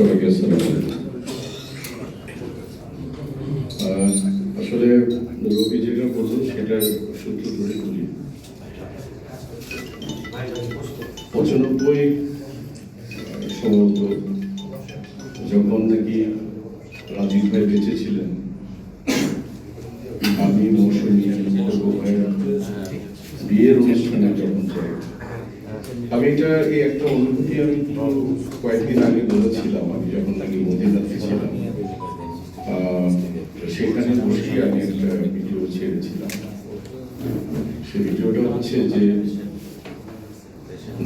সবাইকে আসলে রবি যেটা বলল সেটার সূত্র ধরে বলি। পঁচানব্বই সম্ভবত যখন নাকি রাজীব ভাই বেঁচে ছিলেন, আমি মৌসুমী বিয়ের অনুষ্ঠানে যখন যাই আমি এটা এই একটা অনুভূতি আমি কয়েকদিন আগে বলেছিলাম, আমি যখন নাকি মদিনাতে ছিলাম সেখানে বসে আমি একটা ভিডিও ছেড়েছিলাম। সেই ভিডিওটা হচ্ছে যে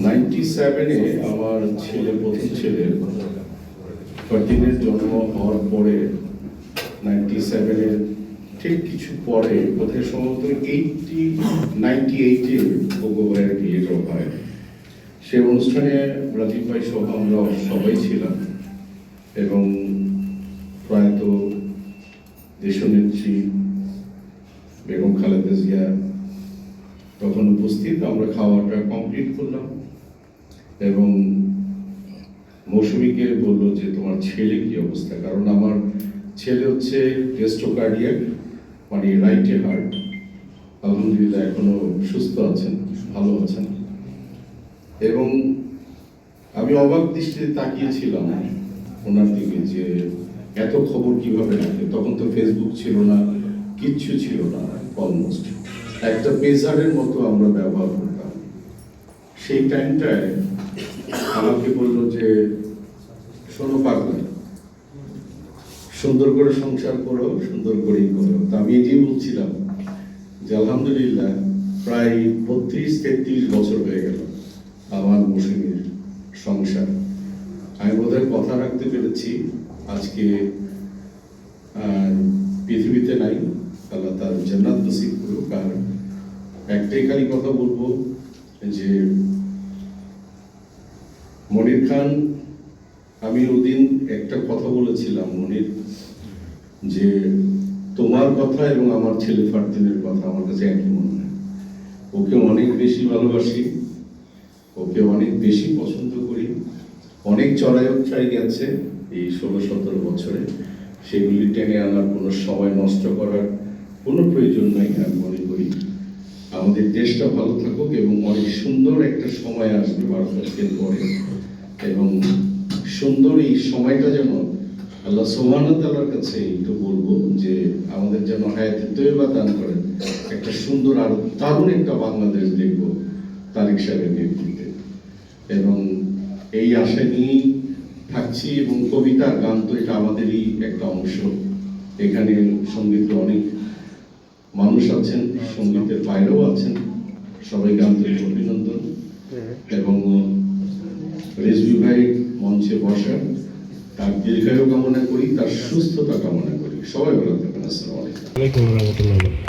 নাইনটি সেভেনে আমার ছেলে, প্রথম ছেলে ফার্টিনের জন্ম হওয়ার পরে নাইনটি সেভেনের ঠিক কিছু পরে, বোধহয় সম্ভবত এইটটি নাইনটি এইটে ভগবানের বিয়েটা হয় সেই অনুষ্ঠানে রাজীব ভাই সহ আমরা সবাই ছিলাম এবং প্রয়াত দেশনেত্রী বেগম খালেদা জিয়া তখন উপস্থিত। আমরা খাওয়াটা কমপ্লিট করলাম এবং মৌসুমীকে বলল যে, তোমার ছেলে কি অবস্থা? কারণ আমার ছেলে হচ্ছে টেস্টোকার্ডিয়াক মানে রাইটে হার্ট আলহামদুলিল্লাহ এখনও সুস্থ আছেন, ভালো আছেন। এবং আমি অবাক দৃষ্টিতে তাকিয়েছিলাম ওনার দিকে যে এত খবর কীভাবে রাখে? তখন তো ফেসবুক ছিল না, কিচ্ছু ছিল না অলমোস্ট একটা পেজারের মতো আমরা ব্যবহার করতাম। সেই টাইমটায় আমাকে বলল যে, শোনো পাগল, সুন্দর করে সংসার করো, সুন্দর করেই করো। তা আমি এটাই বলছিলাম যে, আলহামদুলিল্লাহ, প্রায় বত্রিশ তেত্রিশ বছর হয়ে গেল আমার মৌসুমীর সংসার আমি কথা রাখতে পেরেছি। আজকে পৃথিবীতে নাই। আল্লাহ তার জান্নাত নসিব করুক। আর একটাই খালি কথা বলব যে, মনির খান আমি ওদিন একটা কথা বলেছিলাম মনির, যে তোমার কথা এবং আমার ছেলে ফারদিনের কথা আমার কাছে একই মনে হয়। ওকে অনেক বেশি ভালোবাসি, ওকে অনেক বেশি পছন্দ করি। অনেক চড়াই গেছে এই ষোলো সতেরো বছরে। সেগুলি টেনে আনার কোনো সময় নষ্ট করার কোনো প্রয়োজন নাই, আমি মনে করি। আমাদের দেশটা ভালো থাকুক এবং অনেক সুন্দর একটা সময় আসবে ভারতের পরে। এবং সুন্দর এই সময়টা যেন আল্লাহ সোহান তালার কাছে একটু বলব যে আমাদের যেন হায়াতে তৈবা দান করেন। একটা সুন্দর আর দারুণ একটা বাংলাদেশ দেখব তারিক সাহেবের নেতৃত্বে। এবং এই আশা থাকছি এবং কবিতা গান তো এটা আমাদেরই একটা অংশ। এখানে সংগীত অনেক মানুষ আছেন, সঙ্গীতের বাইরেও আছেন। সবাইকে আন্তরিক অভিনন্দন। এবং রেজবি ভাই মঞ্চে বসার, তার দীর্ঘায়ু কামনা করি, তার সুস্থতা কামনা করি। সবাই ভালো থাকবেন, আসসালামু আলাইকুম। আলাইকুম রহমতুল্লাহ